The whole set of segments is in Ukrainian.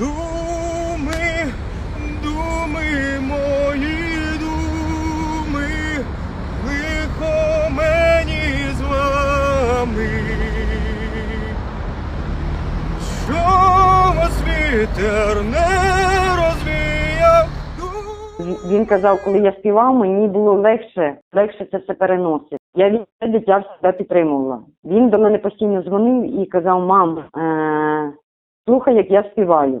Думи, думи мої думи, лихо мені з вами. Що вітер не розвіяв. Він казав, коли я співав, мені було легше, легше це все переносити. Я від дитя себе підтримувала. Він до мене постійно дзвонив і казав: мам, е- слухай, як я співаю.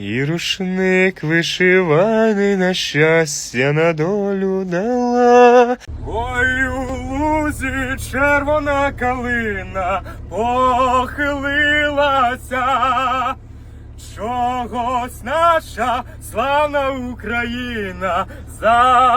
і рушник вишиваний на щастя на долю дала. Ой, у лузі червона калина похилилася. Чогось наша славна Україна зажурилася,